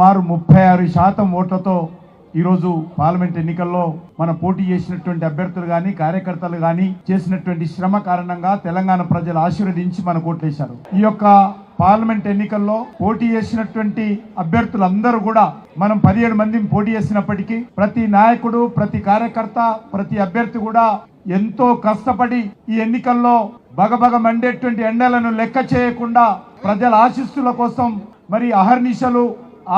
సుమారు ముప్పై ఆరు శాతం ఓట్లతో ఈరోజు పార్లమెంట్ ఎన్నికల్లో మన పోటీ చేసినటువంటి అభ్యర్థులు కానీ కార్యకర్తలు కానీ చేసినటువంటి శ్రమ కారణంగా తెలంగాణ ప్రజలు ఆశీర్వదించి మనకు ఓట్లేశారు. ఈ యొక్క పార్లమెంట్ ఎన్నికల్లో పోటీ చేసినటువంటి అభ్యర్థులందరూ కూడా మనం పదిహేడు మందిని పోటీ చేసినప్పటికీ ప్రతి నాయకుడు ప్రతి కార్యకర్త ప్రతి అభ్యర్థి కూడా ఎంతో కష్టపడి ఈ ఎన్నికల్లో బగబగ మండేటువంటి ఎండలను లెక్క చేయకుండా ప్రజల ఆశీస్సుల కోసం మరి అహర్నిశలు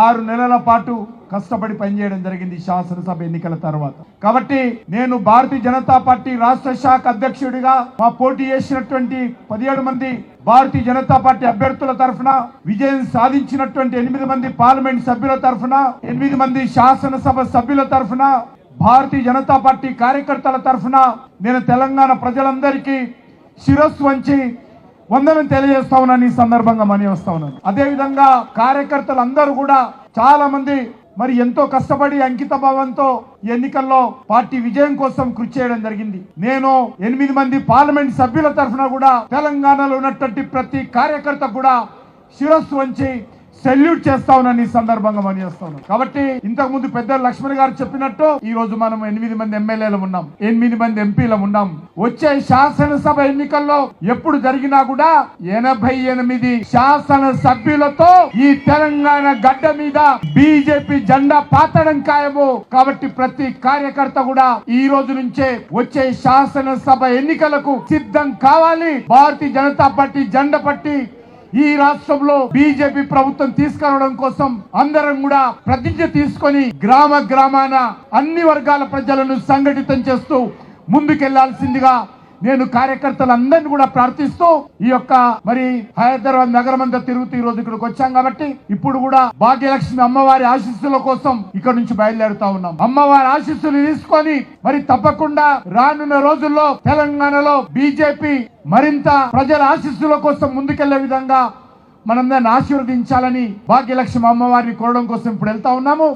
ఆరు నెలల పాటు కష్టపడి పనిచేయడం జరిగింది శాసనసభ ఎన్నికల తర్వాత. కాబట్టి నేను భారతీయ జనతా పార్టీ రాష్ట్ర శాఖ అధ్యక్షుడిగా మా పోటీ చేసినటువంటి పదిహేడు మంది భారతీయ జనతా పార్టీ అభ్యర్థుల తరఫున విజయం సాధించినటువంటి ఎనిమిది మంది పార్లమెంట్ సభ్యుల తరఫున ఎనిమిది మంది శాసనసభ సభ్యుల తరఫున భారతీయ జనతా పార్టీ కార్యకర్తల తరఫున నేను తెలంగాణ ప్రజలందరికీ శిరస్సు వంచి వందనం తెలియజేస్తా ఉన్నాను ఈ సందర్భంగా మనీ వస్తా ఉన్నాను అదేవిధంగా కార్యకర్తలు అందరూ కూడా చాలా మంది మరి ఎంతో కష్టపడి అంకిత భావంతో ఎన్నికల్లో పార్టీ విజయం కోసం కృషి చేయడం జరిగింది. నేను ఎనిమిది మంది పార్లమెంట్ సభ్యుల తరఫున కూడా తెలంగాణలో ఉన్నటువంటి ప్రతి కార్యకర్త కూడా శిరస్సు వంచి సెల్యూట్ చేస్తా ఉన్నాను ఈ సందర్భంగా మనం కాబట్టి ఇంతకు ముందు పెద్ద లక్ష్మణ్ గారు చెప్పినట్టు ఈ రోజు మనం ఎనిమిది మంది ఎమ్మెల్యేలు ఉన్నాం ఎనిమిది మంది ఎంపీలు ఉన్నాం. వచ్చే శాసనసభ ఎన్నికల్లో ఎప్పుడు జరిగినా కూడా ఎనభై ఎనిమిది శాసన సభ్యులతో ఈ తెలంగాణ గడ్డ మీద బీజేపీ జెండా పాతడం ఖాయము. కాబట్టి ప్రతి కార్యకర్త కూడా ఈ రోజు నుంచే వచ్చే శాసనసభ ఎన్నికలకు సిద్ధం కావాలి. భారతీయ జనతా పార్టీ జెండా పట్టి ఈ రాష్ట్రంలో బీజేపీ ప్రభుత్వం తీసుకురావడం కోసం అందరం కూడా ప్రతిజ్ఞ తీసుకొని గ్రామ గ్రామాన అన్ని వర్గాల ప్రజలను సంఘటితం చేస్తూ ముందుకెళ్ళాల్సిందిగా నేను కార్యకర్తలందరినీ కూడా ప్రార్థిస్తూ ఈ యొక్క మరి హైదరాబాద్ నగరం అంతా తిరుగుతూ ఈ రోజు ఇక్కడికి వచ్చాం కాబట్టి ఇప్పుడు కూడా భాగ్యలక్ష్మి అమ్మవారి ఆశీస్సుల కోసం ఇక్కడ నుంచి బయలుదేరుతా ఉన్నాం. అమ్మవారి ఆశీస్సులు తీసుకొని మరి తప్పకుండా రానున్న రోజుల్లో తెలంగాణలో బీజేపీ మరింత ప్రజల ఆశీస్సుల కోసం ముందుకెళ్ళే విధంగా మనందరిని ఆశీర్వదించాలని భాగ్యలక్ష్మి అమ్మవారిని కోరడం కోసం ఇప్పుడు వెళ్తా ఉన్నాము.